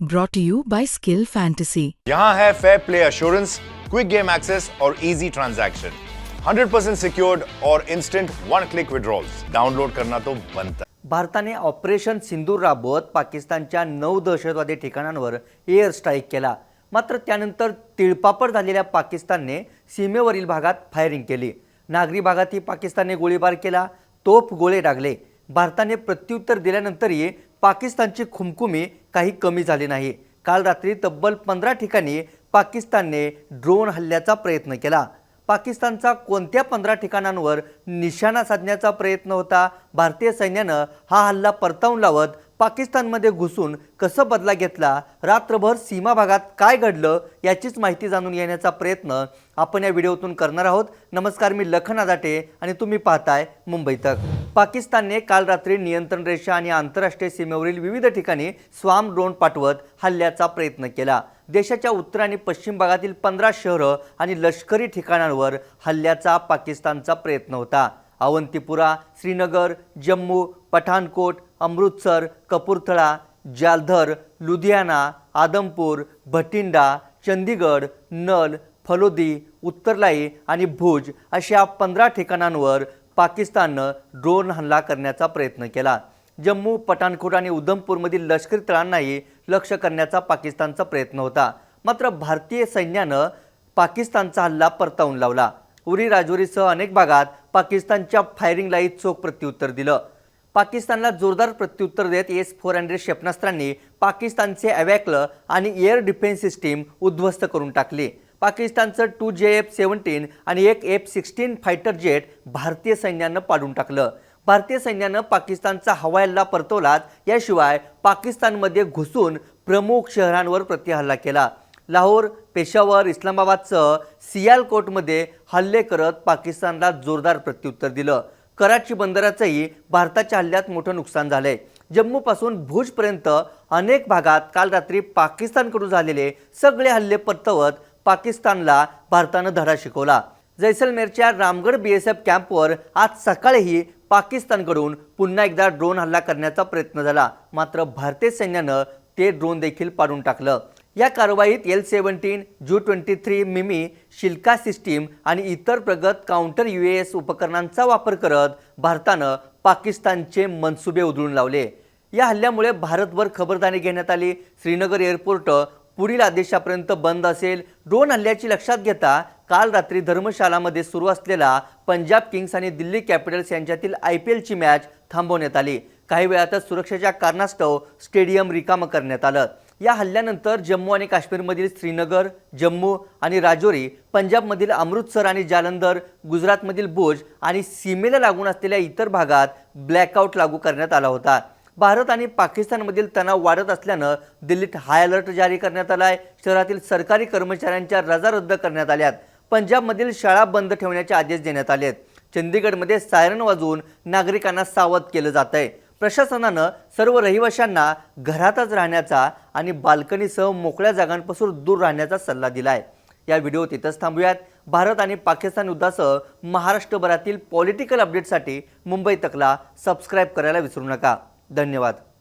Brought to you by Skill Fantasy. यहाँ है fair play assurance quick game access और easy transaction 100% secured और instant one click withdrawals download करना तो बनता है। भारताने ऑपरेशन सिंदूर राबवत पाकिस्तानच्या नऊ दहशतवादी ठिकाणांवर एअर स्ट्राईक केला. मात्र त्यानंतर तिळपापड झालेल्या पाकिस्तानने सीमेवरील भागात फायरिंग केली. नागरी भागातही पाकिस्तानने गोळीबार केला. तोफ गोळे डागले भारताने प्रत्युत्तर दिल्यानंतरही पाकिस्तानची खुमखुमी काही कमी झाली नाही. काल रात्री तब्बल पंधरा ठिकाणी पाकिस्तानने ड्रोन हल्ल्याचा प्रयत्न केला. पाकिस्तानचा कोणत्या पंधरा ठिकाणांवर निशाणा साधण्याचा प्रयत्न होता? भारतीय सैन्यानं हा हल्ला परतावून लावत पाकिस्तानमध्ये घुसून कसं बदला घेतला? रात्रभर सीमा भागात काय घडलं याचीच माहिती जाणून घेण्याचा प्रयत्न आपण या व्हिडिओतून करणार आहोत. नमस्कार मी लखन आदाटे आणि तुम्ही पाहताय मुंबई तक. पाकिस्तानने काल रात्री नियंत्रण रेषा आणि आंतरराष्ट्रीय सीमेवरील विविध ठिकाणी स्वाम ड्रोन पाठवत हल्ल्याचा प्रयत्न केला. देशाच्या उत्तर आणि पश्चिम भागातील पंधरा शहरं आणि लष्करी ठिकाणांवर हल्ल्याचा पाकिस्तानचा प्रयत्न होता. अवंतीपुरा श्रीनगर जम्मू पठाणकोट अमृतसर कपूरथळा जालधर लुधियाना आदमपूर भटिंडा चंदीगड नल फलोदी उत्तरलाई आणि भुज अशा पंधरा ठिकाणांवर पाकिस्ताननं ड्रोन हल्ला करण्याचा प्रयत्न केला. जम्मू पठाणकोट आणि उधमपूरमधील लष्करी तळांनाही लक्ष करण्याचा पाकिस्तानचा प्रयत्न होता. मात्र भारतीय सैन्यानं पाकिस्तानचा हल्ला परतावून लावला. उरी राजौरीसह अनेक भागात पाकिस्तानच्या फायरिंगलाही चोख प्रत्युत्तर दिलं. पाकिस्तानला जोरदार प्रत्युत्तर देत एस फोर हंड्रेड क्षेपणास्त्रांनी पाकिस्तानचे अवॅकलं आणि एअर डिफेन्स सिस्टीम उद्ध्वस्त करून टाकली. पाकिस्तानचं टू जे एफ सेव्हन्टीन आणि एक एफ सिक्स्टीन फायटर जेट भारतीय सैन्यानं पाडून टाकलं. भारतीय सैन्यानं पाकिस्तानचा हवाई हल्ला परतवलाच याशिवाय पाकिस्तानमध्ये घुसून प्रमुख शहरांवर प्रतिहल्ला केला. लाहोर पेशावर इस्लामाबादसह सियालकोटमध्ये हल्ले करत पाकिस्तानला जोरदार प्रत्युत्तर दिलं. कराची बंदराचंही भारताच्या हल्ल्यात मोठं नुकसान झालंय. जम्मूपासून भुजपर्यंत अनेक भागात काल रात्री पाकिस्तानकडून झालेले सगळे हल्ले परतवत पाकिस्तानला भारतानं धडा शिकवला. जैसलमेरच्या रामगड बी एस एफ कॅम्पवर आज सकाळीही पाकिस्तानकडून पुन्हा एकदा ड्रोन हल्ला करण्याचा प्रयत्न झाला. मात्र भारतीय सैन्यानं ते ड्रोन देखील पाडून टाकलं. या कारवाईत एल सेव्हन्टीन जू ट्वेंटी थ्री मिमी शिल्का सिस्टीम आणि इतर प्रगत काउंटर यू एस उपकरणांचा वापर करत भारतानं पाकिस्तानचे मनसुबे उधळून लावले. या हल्ल्यामुळे भारतभर खबरदारी घेण्यात आली. श्रीनगर एअरपोर्ट पुढील आदेशापर्यंत बंद असेल. ड्रोन हल्ल्याची लक्षात घेता काल रात्री धर्मशालामध्ये सुरू असलेला पंजाब किंग्स आणि दिल्ली कॅपिटल्स यांच्यातील आय पी एलची मॅच थांबवण्यात आली. काही वेळातच सुरक्षेच्या कारणास्तव स्टेडियम रिकामं करण्यात आलं. या हल्ल्यानंतर जम्मू आणि काश्मीरमधील श्रीनगर जम्मू आणि राजौरी पंजाबमधील अमृतसर आणि जालंधर गुजरातमधील भुज आणि सीमेला लागून असलेल्या इतर भागात ब्लॅकआउट लागू करण्यात आला होता. भारत आणि पाकिस्तानमधील तणाव वाढत असल्यानं दिल्लीत हाय अलर्ट जारी करण्यात आला आहे शहरातील सरकारी कर्मचाऱ्यांच्या रजा रद्द करण्यात आल्यात. पंजाबमधील शाळा बंद ठेवण्याचे आदेश देण्यात आले आहेत चंदीगडमध्ये सायरन वाजवून नागरिकांना सावध केलं जात आहे प्रशासनानं सर्व रहिवाशांना घरातच राहण्याचा आणि बाल्कनीसह मोकळ्या जागांपासून दूर राहण्याचा सल्ला दिला आहे या व्हिडिओ तिथंच थांबूयात. भारत आणि पाकिस्तान युद्धासह महाराष्ट्रभरातील पॉलिटिकल अपडेटसाठी मुंबई तकला सबस्क्राईब करायला विसरू नका. धन्यवाद.